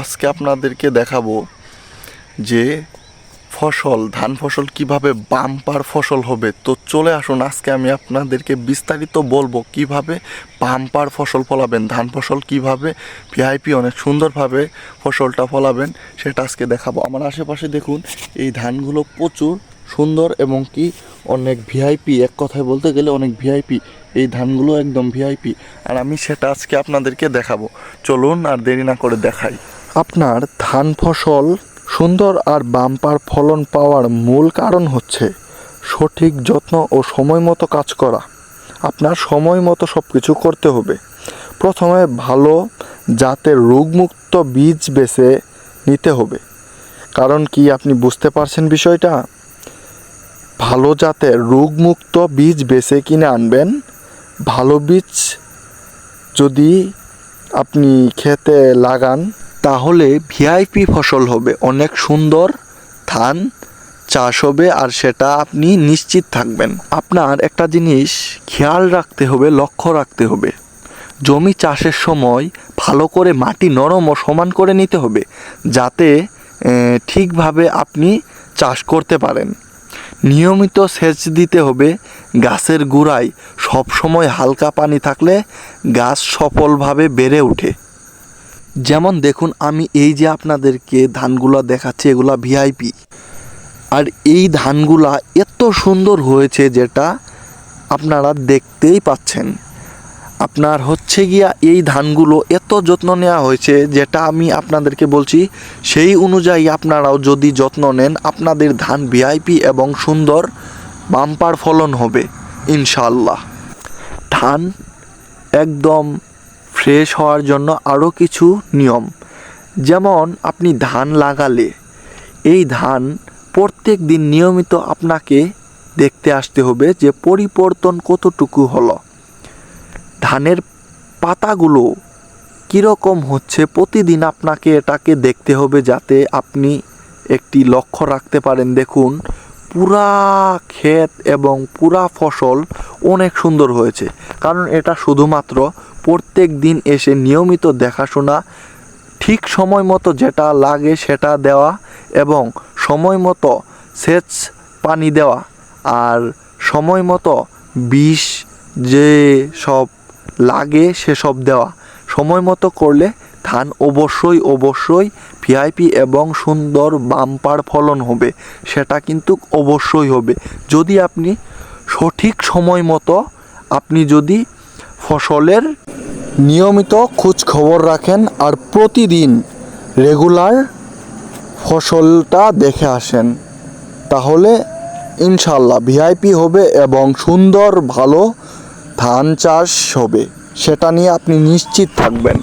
আজকে আপনাদেরকে দেখাবো যে ফসল, ধান ফসল কীভাবে বাম্পার ফসল হবে। তো চলে আসুন, আজকে আমি আপনাদেরকে বিস্তারিত বলব কীভাবে বাম্পার ফসল ফলাবেন, ধান ফসল কীভাবে ভিআইপি অনেক সুন্দরভাবে ফসলটা ফলাবেন, সেটা আজকে দেখাবো। আমার আশেপাশে দেখুন, এই ধানগুলো প্রচুর সুন্দর এবং কি অনেক ভিআইপি, এক কথায় বলতে গেলে অনেক ভিআইপি, এই ধানগুলো একদম ভিআইপি। আর আমি সেটা আজকে আপনাদেরকে দেখাবো। চলুন আর দেরি না করে দেখাই। আপনার ধান ফসল সুন্দর আর বাম্পার ফলন পাওয়ার মূল কারণ হচ্ছে সঠিক যত্ন ও সময় মতো কাজ করা। আপনার সময় মতো সব কিছু করতে হবে। প্রথমে ভালো জাতের রোগমুক্ত বীজ বেছে নিতে হবে। কারণ কি আপনি বুঝতে পারছেন বিষয়টা? ভালো জাতের রোগমুক্ত বীজ বেছে কিনে আনবেন। ভালো বীজ যদি আপনি খেতে লাগান তাহলে ভিআইপি ফসল হবে। অনেক সুন্দর ধান চাষ হবে আর সেটা আপনি নিশ্চিত থাকবেন। আপনার একটা জিনিস খেয়াল রাখতে হবে, লক্ষ্য রাখতে হবে। জমি চাষের সময় ভালো করে মাটি নরম ও সমান করে নিতে হবে, যাতে ঠিকভাবে আপনি চাষ করতে পারেন। নিয়মিত সেচ দিতে হবে, গাছের গোড়ায় সবসময় হালকা পানি থাকলে গাছ সফলভাবে বেড়ে ওঠে। যেমন দেখুন, আমি এই যে আপনাদেরকে ধানগুলা দেখাচ্ছি, এগুলা ভিআইপি আর এই ধানগুলা এত সুন্দর হয়েছে যেটা আপনারা দেখতেই পাচ্ছেন। আপনার হচ্ছে গিয়া এই ধানগুলো এত যত্ন নেওয়া হয়েছে যেটা আমি আপনাদেরকে বলছি, সেই অনুযায়ী আপনারাও যদি যত্ন নেন, আপনাদের ধান ভিআইপি এবং সুন্দর বাম্পার ফলন হবে ইনশাল্লাহ ধান একদম ফ্রেশ হওয়ার জন্য আরও কিছু নিয়ম। যেমন, আপনি ধান লাগালে। এই ধান প্রত্যেক দিন নিয়মিত আপনাকে দেখতে আসতে হবে যে পরিবর্তন কতটুকু হলো। ধানের পাতাগুলো কীরকম হচ্ছে? প্রতিদিন আপনাকে এটাকে দেখতে হবে যাতে আপনি একটি লক্ষ্য রাখতে পারেন। দেখুন, পুরা ক্ষেত এবং পুরা ফসল অনেক সুন্দর হয়েছে। কারণ এটা শুধুমাত্র প্রত্যেক দিন এসে নিয়মিত দেখাশোনা, ঠিক সময় মতো যেটা লাগে সেটা দেওয়া এবং সময় মতো সেচ পানি দেওয়া আর সময় মতো বিষ যে সব লাগে সেসব দেওয়া। সময় মতো করলে ধান অবশ্যই অবশ্যই ভিআইপি এবং সুন্দর বাম্পার ফলন হবে, সেটা কিন্তু অবশ্যই হবে। যদি আপনি সঠিক সময় মতো, আপনি যদি ফসলের নিয়মিত খোঁজ খবর রাখেন আর প্রতিদিন রেগুলার ফসলটা দেখে আসেন। তাহলে ইনশাল্লাহ ভিআইপি হবে এবং সুন্দর ভালো ধান চাষ হবে। সেটা নিয়ে আপনি নিশ্চিত থাকবেন।